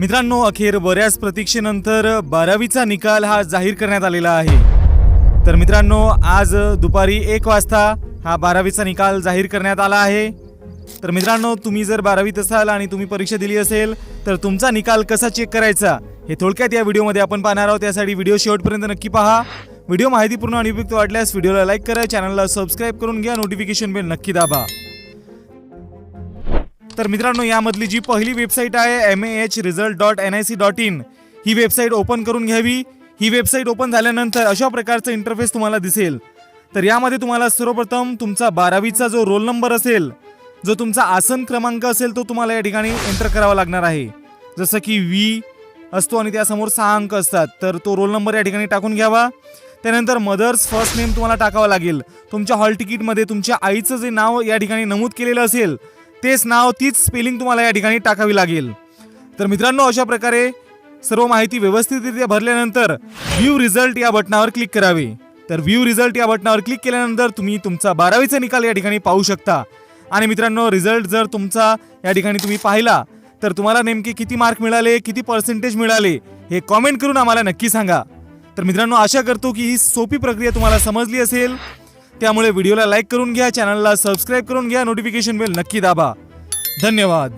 मित्रांनो अखेर बऱ्याच प्रतीक्षेनंतर बारावीचा निकाल हा जाहीर करण्यात आलेला आहे. तर मित्रांनो आज दुपारी एक वाजता हा बारावीचा निकाल जाहीर करण्यात आला आहे. तर मित्रांनो तुम्ही जर बारावीत असाल आणि तुम्ही परीक्षा दिली असेल तर तुमचा निकाल कसा चेक करायचा हे थोडक्यात या व्हिडिओमध्ये आपण पाहणार आहोत. त्यासाठी व्हिडिओ शेवटपर्यंत नक्की पहा. व्हिडिओ माहितीपूर्ण आणि उपयुक्त वाटल्यास व्हिडिओला लाईक करा चॅनलला सबस्क्राईब करून घ्या नोटिफिकेशन बेल नक्की दाबा. तर मित्रांनो यामधली जी पहिली वेबसाईट आहे M H result dot N I C dot in he website open करून घ्यावी. ही वेबसाईट ओपन झाल्यानंतर अशा प्रकारचं इंटरफेस तुम्हाला दिसेल. तर यामध्ये तुम्हाला सर्वप्रथम तुमचा बारावीचा जो रोल नंबर असेल जो तुमचा आसन क्रमांक असेल तो तुम्हाला या ठिकाणी एंटर करावा लागणार आहे. जसं की व्ही असतो आणि त्यासमोर सहा अंक असतात तर तो रोल नंबर या ठिकाणी टाकून घ्यावा. त्यानंतर मदर्स फर्स्ट नेम तुम्हाला टाकावं लागेल. तुमच्या हॉल तिकीटमध्ये तुमच्या आईचं जे नाव या ठिकाणी नमूद केलेलं असेल तेच नाव तीच स्पेलिंग तुम्हाला या ठिकाणी टाकावी लागेल. तर मित्रांनो अशा प्रकारे सर्व माहिती व्यवस्थितरित्या भरल्यानंतर व्ह्यू रिझल्ट या बटनावर क्लिक करावे. तर व्ह्यू रिझल्ट या बटनावर क्लिक केल्यानंतर तुम्ही तुमचा बारावीचा निकाल या ठिकाणी पाहू शकता. आणि मित्रांनो रिझल्ट जर तुमचा या ठिकाणी तुम्ही पाहिला तर तुम्हाला नेमके किती मार्क मिळाले किती पर्सेंटेज मिळाले हे कॉमेंट करून आम्हाला नक्की सांगा. तर मित्रांनो आशा करतो की ही सोपी प्रक्रिया तुम्हाला समजली असेल. त्यामुळे व्हिडिओला लाईक करून घ्या चॅनलला सबस्क्राईब करून घ्या नोटिफिकेशन बेल नक्की दाबा. धन्यवाद.